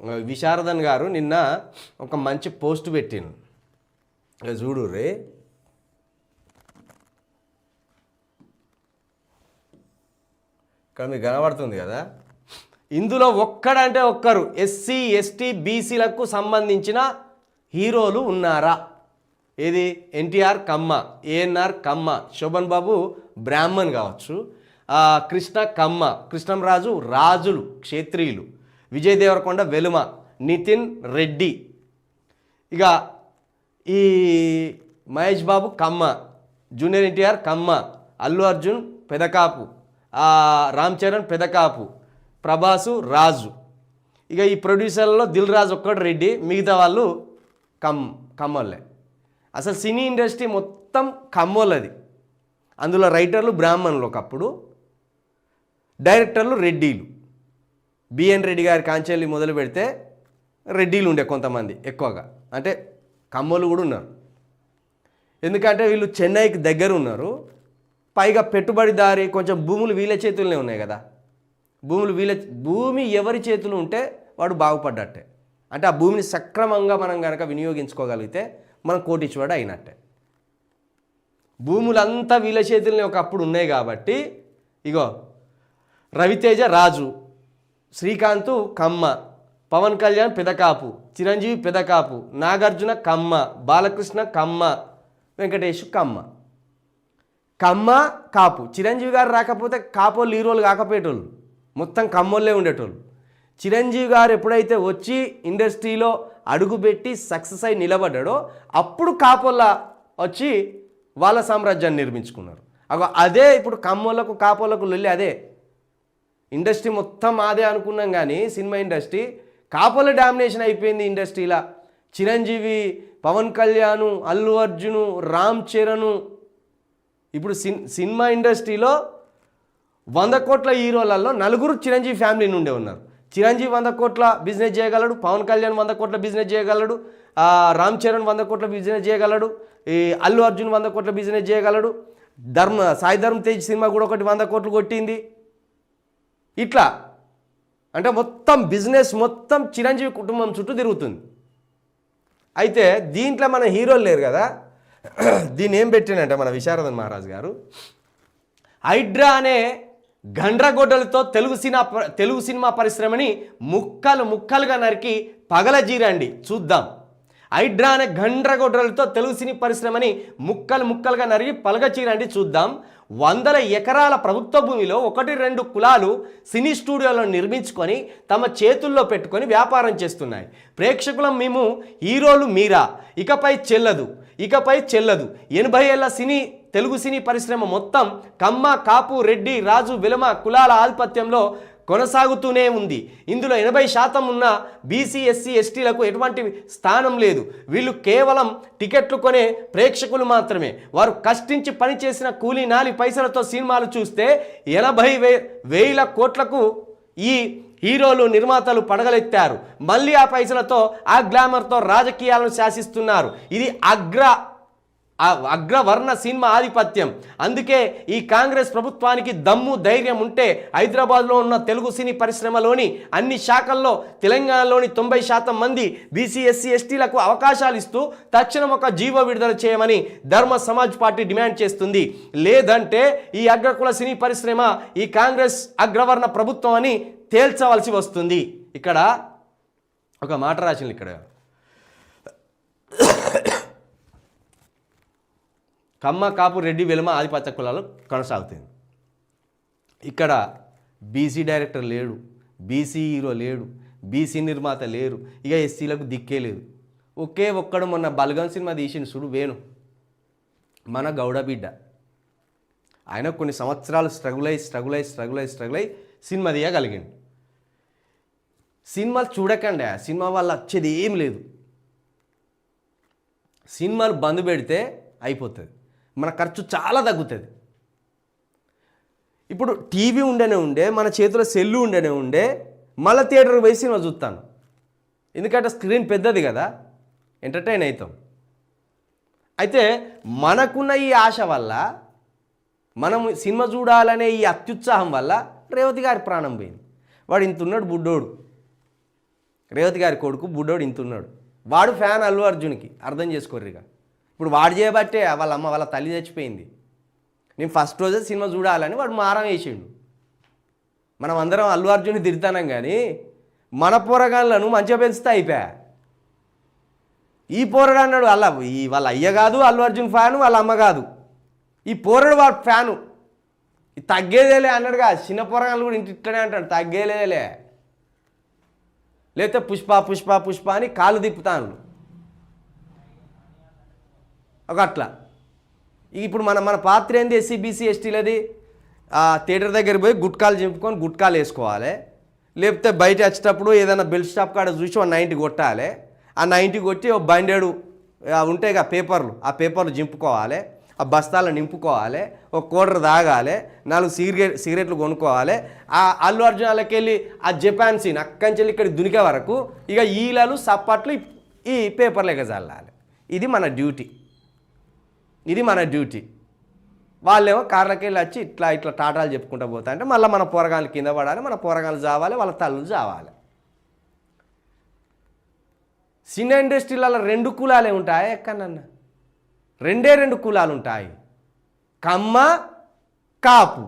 విశారదన్ గారు నిన్న ఒక మంచి పోస్ట్ పెట్టిను చూడు రే. ఇక్కడ మీకు కనబడుతుంది కదా? ఇందులో ఒక్కడంటే ఒక్కరు ఎస్సీ ఎస్టీ బీసీలకు సంబంధించిన హీరోలు ఉన్నారా? ఏది? ఎన్టీఆర్ కమ్మ ఏఎన్ఆర్ కమ్మ శోభన్ బాబు బ్రాహ్మణ్ కావచ్చు. కృష్ణ కమ్మ కృష్ణంరాజు రాజులు క్షేత్రియులు. విజయ్ దేవరకొండ వెలుమ నితిన్ రెడ్డి. ఇక ఈ మహేష్ బాబు కమ్మ. జూనియర్ ఎన్టీఆర్ కమ్మ. అల్లు అర్జున్ పెదకాపు. రామ్ చరణ్ పెదకాపు. ప్రభాసు రాజు. ఇక ఈ ప్రొడ్యూసర్లలో దిల్ రాజు ఒక్కడు రెడ్డి. మిగతా వాళ్ళు కమ్ కమ్మోళ్ళే. అసలు సినీ ఇండస్ట్రీ మొత్తం కమ్మోళ్ళది. అందులో రైటర్లు బ్రాహ్మణులు ఒకప్పుడు డైరెక్టర్లు రెడ్డిలు. బిఎన్ రెడ్డి గారి కాంచెల్లి మొదలు పెడితే రెడ్డిలు ఉండే కొంతమంది ఎక్కువగా. అంటే కమ్మలు కూడా ఉన్నారు. ఎందుకంటే వీళ్ళు చెన్నైకి దగ్గర ఉన్నారు. పైగా పెట్టుబడిదారి కొంచెం భూములు వీళ్ళ చేతుల్లోనే ఉన్నాయి కదా. భూములు వీళ్ళ భూమి ఎవరి చేతులు ఉంటే వాడు బాగుపడ్డట్టే. అంటే ఆ భూమిని సక్రమంగా మనం కనుక వినియోగించుకోగలిగితే మనం కోటిచ్చువాడు అయినట్టే. భూములంతా వీళ్ళ చేతుల్లోనే ఒకప్పుడు ఉన్నాయి కాబట్టి ఇగో రవితేజ రాజు శ్రీకాంత్ కమ్మ పవన్ కళ్యాణ్ పెదకాపు చిరంజీవి పెదకాపు నాగార్జున కమ్మ బాలకృష్ణ కమ్మ వెంకటేష్ కమ్మ. కమ్మ కాపు. చిరంజీవి గారు రాకపోతే కాపోళ్ళు హీరోలు కాకపోయేటోళ్ళు. మొత్తం కమ్మోళ్ళే ఉండేటోళ్ళు. చిరంజీవి గారు ఎప్పుడైతే వచ్చి ఇండస్ట్రీలో అడుగుపెట్టి సక్సెస్ అయి నిలబడ్డాడో అప్పుడు కాపోళ్ళ వచ్చి వాళ్ళ సామ్రాజ్యాన్ని నిర్మించుకున్నారు. అదే ఇప్పుడు కమ్మోళ్ళకు కాపోళ్ళకు లొల్లి అదే. ఇండస్ట్రీ మొత్తం అదే అనుకున్నాం కానీ సినిమా ఇండస్ట్రీ కాపల డామినేషన్ అయిపోయింది ఇండస్ట్రీలా. చిరంజీవి పవన్ కళ్యాణ్ అల్లు అర్జును రామ్ చరణ్. ఇప్పుడు సిన్ సినిమా ఇండస్ట్రీలో వంద కోట్ల హీరోలలో నలుగురు చిరంజీవి ఫ్యామిలీ నుండే ఉన్నారు. చిరంజీవి వంద కోట్ల బిజినెస్ చేయగలడు పవన్ కళ్యాణ్ వంద కోట్ల బిజినెస్ చేయగలడు రామ్ చరణ్ వంద కోట్ల బిజినెస్ చేయగలడు ఈ అల్లు అర్జున్ వంద కోట్ల బిజినెస్ చేయగలడు. ధర్మ సాయి ధర్మ తేజ్ సినిమా కూడా ఒకటి వంద కోట్లు కొట్టింది. ఇట్లా. అంటే మొత్తం బిజినెస్ మొత్తం చిరంజీవి కుటుంబం చుట్టూ తిరుగుతుంది. అయితే దీంట్లో మన హీరోలు లేరు కదా. దీన్ని ఏం పెట్టినంటే మన విశారదన్ మహారాజ్ గారు హైడ్రా అనే గండ్రగొడ్డలతో తెలుగు సినిమా తెలుగు సినిమా పరిశ్రమని ముక్కలు ముక్కలుగా నరికి పగలజీరండి. చూద్దాం. హైడ్రా అనే తెలుగు సినీ పరిశ్రమని ముక్కలు ముక్కలుగా నరిగి పలగచీరండి చూద్దాం. వందల ఎకరాల ప్రభుత్వ భూమిలో ఒకటి రెండు కులాలు సినీ స్టూడియోలను నిర్మించుకొని తమ చేతుల్లో పెట్టుకొని వ్యాపారం చేస్తున్నాయి. ప్రేక్షకులం మేము హీరోలు మీరా. ఇకపై చెల్లదు. ఇకపై చెల్లదు. ఎనభై ఏళ్ళ సినీ తెలుగు సినీ పరిశ్రమ మొత్తం కమ్మ కాపు రెడ్డి రాజు విలమ కులాల ఆధిపత్యంలో కొనసాగుతూనే ఉంది. ఇందులో ఎనభై శాతం ఉన్న బీసీ ఎస్సీ ఎస్టీలకు ఎటువంటి స్థానం లేదు. వీళ్ళు కేవలం టికెట్లు కొనే ప్రేక్షకులు మాత్రమే. వారు కష్టించి పనిచేసిన కూలీ నాలి పైసలతో సినిమాలు చూస్తే ఎనభై వే వేల కోట్లకు ఈ హీరోలు నిర్మాతలు పడగలెత్తారు. మళ్ళీ ఆ పైసలతో ఆ గ్లామర్తో రాజకీయాలను శాసిస్తున్నారు. ఇది అగ్ర అగ్రవర్ణ సినిమా ఆధిపత్యం. అందుకే ఈ కాంగ్రెస్ ప్రభుత్వానికి దమ్ము ధైర్యం ఉంటే హైదరాబాద్లో ఉన్న తెలుగు సినీ పరిశ్రమలోని అన్ని శాఖల్లో తెలంగాణలోని తొంభై శాతం మంది బీసీ ఎస్సీ ఎస్టీలకు అవకాశాలు ఇస్తూ తక్షణం ఒక జీవో విడుదల చేయమని ధర్మ సమాజ్ పార్టీ డిమాండ్ చేస్తుంది. లేదంటే ఈ అగ్రకుల సినీ పరిశ్రమ ఈ కాంగ్రెస్ అగ్రవర్ణ ప్రభుత్వం అని తేల్చవలసి వస్తుంది. ఇక్కడ ఒక మాట రాసింది ఇక్కడ. కమ్మ కాపు రెడ్డి వెలుమ ఆదిపత్య కులాలు కొనసాగుతుంది ఇక్కడ బీసీ డైరెక్టర్ లేడు బీసీ హీరో లేడు బీసీ నిర్మాత లేరు ఇక ఎస్సీలకు దిక్కే లేదు. ఒకే ఒక్కడు మొన్న బల్గం సినిమా తీసిన చూడు వేణు మన గౌడ బిడ్డ. ఆయన కొన్ని సంవత్సరాలు స్ట్రగుల్ అయి స్ట్రగుల్ అయి స్ట్రగుల్ అయి స్ట్రగుల్ అయి సినిమా తీయగలిగిండు. సినిమాలు చూడకండి సినిమా వల్ల వచ్చేది ఏం లేదు. సినిమాలు బంద్ పెడితే అయిపోతుంది. మన ఖర్చు చాలా తగ్గుతుంది. ఇప్పుడు టీవీ ఉండనే ఉండే మన చేతిలో సెల్లు ఉండనే ఉండే మళ్ళీ థియేటర్కి పోయి సినిమా చూస్తాను. ఎందుకంటే స్క్రీన్ పెద్దది కదా ఎంటర్టైన్ అవుతాం అయితే మనకున్న ఈ ఆశ వల్ల మనం సినిమా చూడాలనే ఈ అత్యుత్సాహం వల్ల రేవతి గారి ప్రాణం పోయింది. వాడు ఇంత ఉన్నాడు బుడ్డోడు. రేవతి గారి కొడుకు బుడ్డోడు ఇంతున్నాడు. వాడు ఫ్యాన్ అల్లు అర్జున్కి అర్థం చేసుకోర్రిగా. ఇప్పుడు వాడు చేయబట్టే వాళ్ళ అమ్మ వాళ్ళ తల్లి చచ్చిపోయింది. నేను ఫస్ట్ రోజే సినిమా చూడాలని వాడు మారం వేసిండు. మనం అందరం అల్లు అర్జున్ని తిడతానం కానీ మన పోరగాళ్ళను మంచిగా పెంచుతా అయిపోయా ఈ పోరడు అన్నాడు అల్ల ఈ వాళ్ళ అయ్య కాదు అల్లు అర్జున్ ఫ్యాను వాళ్ళ అమ్మ కాదు. ఈ పోరడు వాడు ఫ్యాను. ఈ తగ్గేదేలే అన్నాడుగా చిన్న పోరగాళ్ళు కూడా ఇంటి ఇట్లనే అంటాడు తగ్గేదేలే. లేకపోతే పుష్ప పుష్ప పుష్ప అని కాలు తిప్పుతాను ఒక అట్లా. ఇప్పుడు మన మన పాత్ర ఏంది? ఎస్సీ బీసీ ఎస్టీలది? ఆ థియేటర్ దగ్గర పోయి గుట్కాలు చింపుకొని గుట్కాలు వేసుకోవాలి. లేకపోతే బయట వచ్చేటప్పుడు ఏదైనా బెల్ట్ స్టాప్ కాడ చూసి ఒక నైంటీ కొట్టాలి. ఆ నైంటీ కొట్టి ఒక బండెడు ఉంటాయి కదా పేపర్లు. ఆ పేపర్లు చింపుకోవాలి. ఆ బస్తాలు నింపుకోవాలి. ఒక కోడర్ తాగాలి. నాలుగు సిగరెట్ సిగరెట్లు కొనుక్కోవాలి. ఆ అల్లు అర్జున్ వెళ్ళి ఆ జపాన్ సీన్ అక్కడి నుంచి వెళ్ళి ఇక్కడ దునికే వరకు ఇక ఈలలు సప్పట్లు ఈ పేపర్లు చల్లాలి ఇది మన డ్యూటీ. ఇది మన డ్యూటీ. వాళ్ళేమో కార్లకెళ్ళి వచ్చి ఇట్లా ఇట్లా టాటాలు చెప్పుకుంటూ పోతా అంటే మళ్ళీ మన పోరగాళ్ళు కింద పడాలి మన పోరగాళ్ళు చావాలి వాళ్ళ తల్లు చావాలి సినీ ఇండస్ట్రీలలో రెండు కులాలే ఉంటాయి ఎక్కడన్నా రెండే రెండు కులాలు ఉంటాయి. కమ్మ కాపు.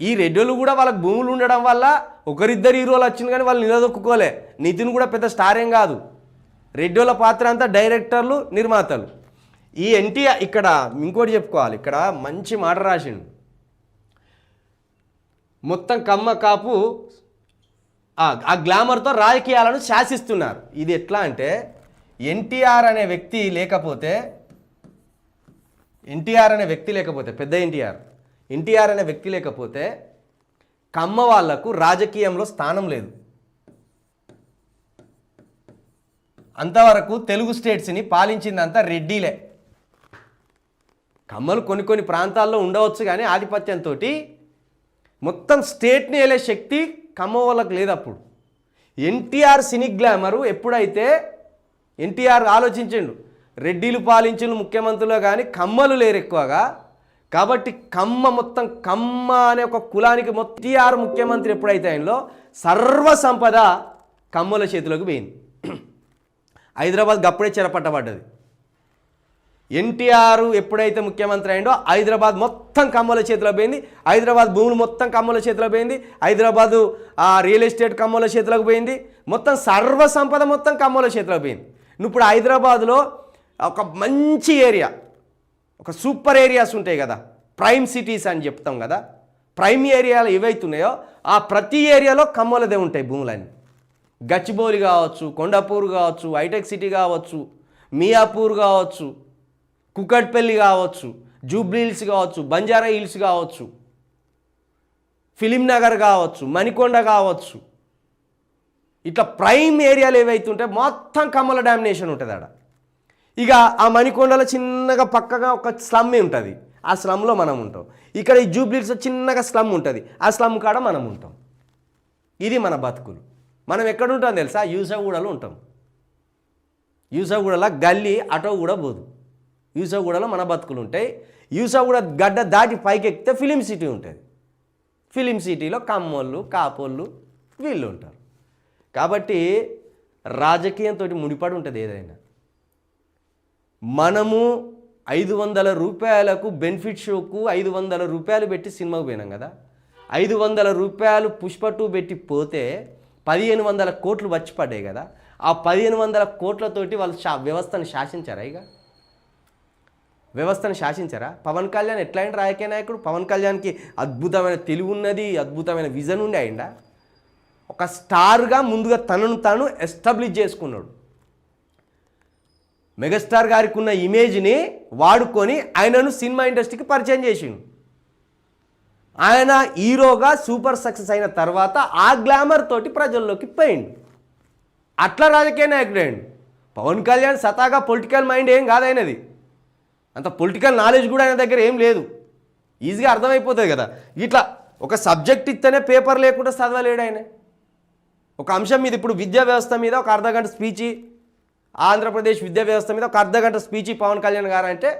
ఈ రెడ్డోళ్ళు కూడా వాళ్ళకి భూములు ఉండడం వల్ల ఒకరిద్దరు హీరోలు వచ్చింది కానీ వాళ్ళు నిలదొక్కుకోలే. నితిన్ కూడా పెద్ద స్టార్ ఏం కాదు. రెడ్డోళ్ళ పాత్ర అంతా డైరెక్టర్లు నిర్మాతలు. ఈ ఎన్టీఆర్ ఇక్కడ ఇంకోటి చెప్పుకోవాలి. ఇక్కడ మంచి మాట రాసిండు. మొత్తం కమ్మ కాపు ఆ- గ్లామర్తో రాజకీయాలను శాసిస్తున్నారు. ఇది ఎట్లా అంటే ఎన్టీఆర్ అనే వ్యక్తి లేకపోతే ఎన్టీఆర్ అనే వ్యక్తి లేకపోతే పెద్ద ఎన్టీఆర్ ఎన్టీఆర్ అనే వ్యక్తి లేకపోతే కమ్మ వాళ్ళకు రాజకీయంలో స్థానం లేదు. అంతవరకు తెలుగు స్టేట్స్ని పాలించిందంతా రెడ్డిలే. కమ్మలు కొన్ని కొన్ని ప్రాంతాల్లో ఉండవచ్చు కానీ ఆధిపత్యంతో మొత్తం స్టేట్ని వెళ్ళే శక్తి కమ్మ వాళ్ళకు లేదు అప్పుడు ఎన్టీఆర్ సినీ గ్లామరు ఎప్పుడైతే ఎన్టీఆర్ ఆలోచించిండు రెడ్డిలు పాలించిన ముఖ్యమంత్రులు కానీ కమ్మలు లేరు ఎక్కువగా కాబట్టి కమ్మ మొత్తం కమ్మ అనే ఒక కులానికి మొత్తం ముఖ్యమంత్రి ఎప్పుడైతే ఆయనలో సర్వ సంపద కమ్మల చేతిలోకి పోయింది. హైదరాబాద్ గప్పుడే చెరపట్టబడ్డది. ఎన్టీఆర్ ఎప్పుడైతే ముఖ్యమంత్రి అయిందో హైదరాబాద్ మొత్తం కమ్మల చేతిలో పోయింది. హైదరాబాద్ భూములు మొత్తం కమ్మల చేతిలో పోయింది. హైదరాబాదు ఆ రియల్ ఎస్టేట్ కమ్మల చేతిలోకి పోయింది. మొత్తం సర్వ సంపద మొత్తం కమ్మల చేతిలో పోయింది. నువ్వు ఇప్పుడు హైదరాబాదులో ఒక మంచి ఏరియా ఒక సూపర్ ఏరియాస్ ఉంటాయి కదా ప్రైమ్ సిటీస్ అని చెప్తాం కదా ప్రైమ్ ఏరియాలు ఏవైతున్నాయో ఆ ప్రతి ఏరియాలో కమ్మలదే ఉంటాయి భూములన్నీ. గచ్చిబౌలి కావచ్చు కొండాపూర్ కావచ్చు హైటెక్ సిటీ కావచ్చు మియాపూర్ కావచ్చు కుకట్పల్లి కావచ్చు జూబ్లీ హిల్స్ కావచ్చు బంజారా హిల్స్ కావచ్చు ఫిలిం నగర్ కావచ్చు మణికొండ కావచ్చు. ఇట్లా ప్రైమ్ ఏరియాలు ఉంటే మొత్తం కమ్మల డామినేషన్ ఉంటుంది ఆడ. ఇక ఆ మణికొండలో చిన్నగా పక్కగా ఒక స్లమ్ ఉంటుంది. ఆ స్లమ్లో మనం ఉంటాం. ఇక్కడ ఈ జూబ్లీస్ చిన్నగా స్లమ్ ఉంటుంది. ఆ స్లమ్ కాడ మనం ఉంటాం. ఇది మన బతుకులు. మనం ఎక్కడ ఉంటాం తెలుసా? యూసగూడలో ఉంటాం. యూసగూడలో గల్లీ అటో కూడా పోదు. యూసగూడలో మన బతుకులు ఉంటాయి. యూసగూడ గడ్డ దాటి పైకి ఎక్కితే ఫిలిం సిటీ ఉంటుంది. ఫిలిం సిటీలో కమ్మోళ్ళు కాపోళ్ళు వీళ్ళు ఉంటారు. కాబట్టి రాజకీయంతో ముడిపడి ఉంటుంది ఏదైనా. మనము ఐదు వందల రూపాయలకు బెనిఫిట్ షోకు ఐదు వందల రూపాయలు పెట్టి సినిమాకు పోయినాం కదా. ఐదు వందల రూపాయలు పుష్ప టూ పెట్టి పోతే పదిహేను వందల కోట్లు వచ్చి పడ్డాయి కదా. ఆ పదిహేను వందల కోట్లతోటి వాళ్ళు శా వ్యవస్థను శాసించారా ఇక? వ్యవస్థను శాసించరా? పవన్ కళ్యాణ్ ఎట్లయిన రాజకీయ నాయకుడు పవన్ కళ్యాణ్కి అద్భుతమైన తెలివి ఉన్నది అద్భుతమైన విజన్ ఉండి అయిందా ఒక స్టార్గా ముందుగా తనను తాను ఎస్టాబ్లిష్ చేసుకున్నాడు. మెగాస్టార్ గారికి ఉన్న ఇమేజ్ని వాడుకొని ఆయనను సినిమా ఇండస్ట్రీకి పరిచయం చేసిండు. ఆయన హీరోగా సూపర్ సక్సెస్ అయిన తర్వాత ఆ గ్లామర్ తోటి ప్రజల్లోకి పోయిండు. అట్లా రాజకీయ నాయకుడు అయ్యిండు పవన్ కళ్యాణ్ సతాగా పొలిటికల్ మైండ్ ఏం కాదైనది. అంత పొలిటికల్ నాలెడ్జ్ కూడా ఆయన దగ్గర ఏం లేదు. ఈజీగా అర్థమైపోతుంది కదా. ఇట్లా ఒక సబ్జెక్ట్ ఇస్తేనే పేపర్ లేకుండా చదవలేడు ఆయన. ఒక అంశం మీద ఇప్పుడు విద్యా వ్యవస్థ మీద ఒక అర్ధగంట స్పీచి ఆంధ్రప్రదేశ్ విద్యా వ్యవస్థ మీద ఒక అర్ధగంట స్పీచి పవన్ కళ్యాణ్ గారు అంటే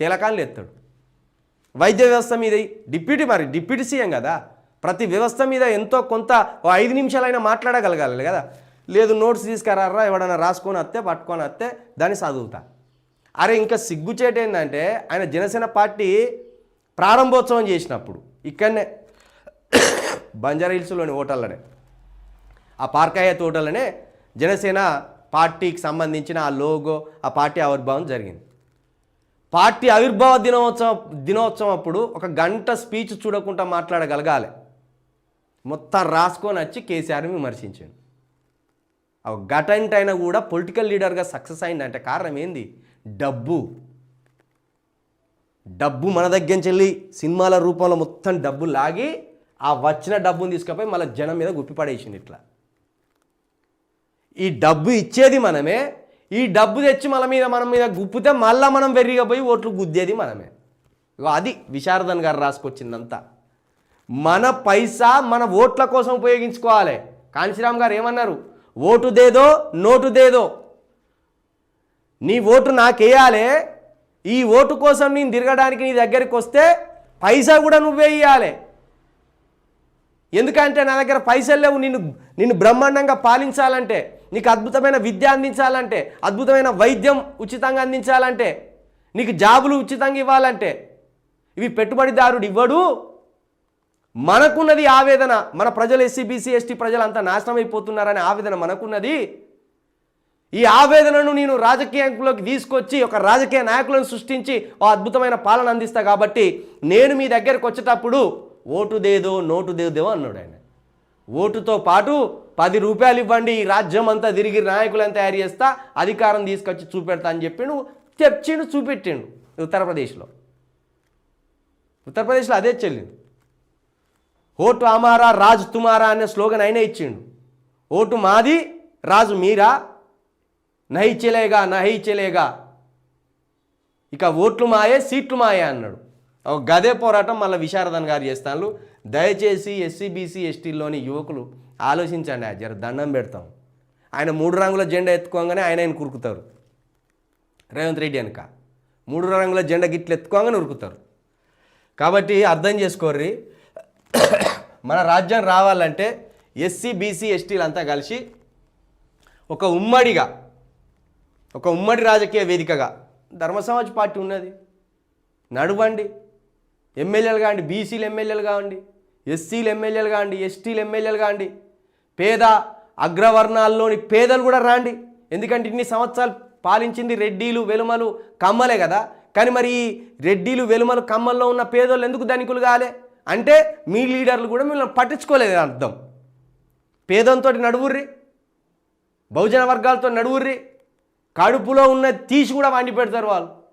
తెలకాన్లు ఎత్తాడు వైద్య వ్యవస్థ మీద డిప్యూటీ మరి డిప్యూటీ సీఎం కదా. ప్రతి వ్యవస్థ మీద ఎంతో కొంత ఐదు నిమిషాలైనా మాట్లాడగలగాలి కదా. లేదు నోట్స్ తీసుకురారా ఎవడన్నా రాసుకొని వస్తే పట్టుకొని వస్తే దాన్ని చదువుతా. అరే ఇంకా సిగ్గుచేట ఏంటంటే ఆయన జనసేన పార్టీ ప్రారంభోత్సవం చేసినప్పుడు ఇక్కడనే బంజారా హిల్స్లోని హోటళ్ళనే ఆ పార్కాయ తోటలనే జనసేన పార్టీకి సంబంధించిన ఆ లోగో ఆ పార్టీ ఆవిర్భావం జరిగింది. పార్టీ ఆవిర్భావ దినోత్సవం దినోత్సవం అప్పుడు ఒక గంట స్పీచ్ చూడకుండా మాట్లాడగలగాలి. మొత్తం రాసుకొని వచ్చి కేసీఆర్ని విమర్శించాను ఒక గటంట్ అయినా కూడా పొలిటికల్ లీడర్గా సక్సెస్ అయిందంటే కారణం ఏంది? డబ్బు. డబ్బు మన దగ్గర నుంచి వెళ్ళి సినిమాల రూపంలో మొత్తం డబ్బు లాగి ఆ వచ్చిన డబ్బుని తీసుకుపోయి మళ్ళీ జనం మీద గుప్పిపడేసింది ఇట్లా. ఈ డబ్బు ఇచ్చేది మనమే ఈ డబ్బు తెచ్చి మన మీద మన మీద గుప్పితే మళ్ళీ మనం వెర్రిగా పోయి ఓట్లు గుద్దేది మనమే. అది విశారదన్ గారు రాసుకొచ్చిందంతా. మన పైసా మన ఓట్ల కోసం ఉపయోగించుకోవాలి. కాంశీరామ్ గారు ఏమన్నారు? ఓటు దేదో నోటు దేదో. నీ ఓటు నాకేయాలి? ఈ ఓటు కోసం నేను తిరగడానికి నీ దగ్గరికి వస్తే పైసా కూడా నువ్వే ఇవ్వాలి ఎందుకంటే నా దగ్గర పైసలు లేవు నిన్ను నిన్ను బ్రహ్మాండంగా పాలించాలంటే నీకు అద్భుతమైన విద్య అందించాలంటే అద్భుతమైన వైద్యం ఉచితంగా అందించాలంటే నీకు జాబులు ఉచితంగా ఇవ్వాలంటే ఇవి పెట్టుబడిదారుడు ఇవ్వడు. మనకున్నది ఆవేదన మన ప్రజలు ఎస్సీ బీసీ ఎస్టీ ప్రజలంతా నాశనం అయిపోతున్నారనే ఆవేదన మనకున్నది. ఈ ఆవేదనను నేను రాజకీయంలోకి తీసుకొచ్చి ఒక రాజకీయ నాయకులను సృష్టించి ఓ అద్భుతమైన పాలన అందిస్తా కాబట్టి నేను మీ దగ్గరకు వచ్చేటప్పుడు ఓటు దేదో నోటు దేదో అన్నాడు ఆయన. ఓటుతో పాటు పది రూపాయలు ఇవ్వండి ఈ రాజ్యం అంతా తిరిగి నాయకులను తయారు చేస్తా అధికారం తీసుకొచ్చి చూపెడతా అని చెప్పి నువ్వు తెచ్చిండు చూపెట్టిండు ఉత్తరప్రదేశ్లో. ఉత్తరప్రదేశ్లో అదే చెల్లింది. ఓటు అమారా రాజు తుమారా అనే స్లోగన్ అయినా ఇచ్చిండు. ఓటు మాది రాజు మీరా నహి చెలేగా నహి చెలేగా ఇక ఓట్లు మాయే సీట్లు మాయే అన్నాడు. ఒక గదే పోరాటం మళ్ళీ విశారదన్ గారు చేస్తాను దయచేసి ఎస్సీ బీసీ ఎస్టీలోని యువకులు ఆలోచించండి ఆ జర దండం పెడతాం. ఆయన మూడు రంగుల జెండా ఎత్తుకోగానే ఆయన ఆయన కురుకుతారు. రేవంత్ రెడ్డి వెనక. మూడు రంగుల జెండా గిట్లు ఎత్తుకోగానే ఉరుకుతారు. కాబట్టి అర్థం చేసుకోర్రి. మన రాజ్యం రావాలంటే ఎస్సీ బీసీ ఎస్టీలు అంతా కలిసి ఒక ఉమ్మడిగా ఒక ఉమ్మడి రాజకీయ వేదికగా. ధర్మ సమాజ్ పార్టీ ఉన్నది. నడవండి. ఎమ్మెల్యేలు కాండి బీసీలు ఎమ్మెల్యేలు కావండి ఎస్సీలు ఎమ్మెల్యేలు కాండి ఎస్టీలు ఎమ్మెల్యేలు కాండి పేద అగ్రవర్ణాల్లోని పేదలు కూడా రాండి. ఎందుకంటే ఇన్ని సంవత్సరాలు పాలించింది రెడ్డీలు వెలుమలు కమ్మలే కదా. కానీ మరి ఈ రెడ్డిలు వెలుమలు కమ్మల్లో ఉన్న పేదోళ్ళు ఎందుకు ధనికులు కాలే? అంటే మీ లీడర్లు కూడా మిమ్మల్ని పట్టించుకోలేదు అర్థం. పేదంతో నడువుర్రి. బహుజన వర్గాలతో నడువుర్రి. కడుపులో ఉన్న తీసి కూడా వండి పెడతారు వాళ్ళు.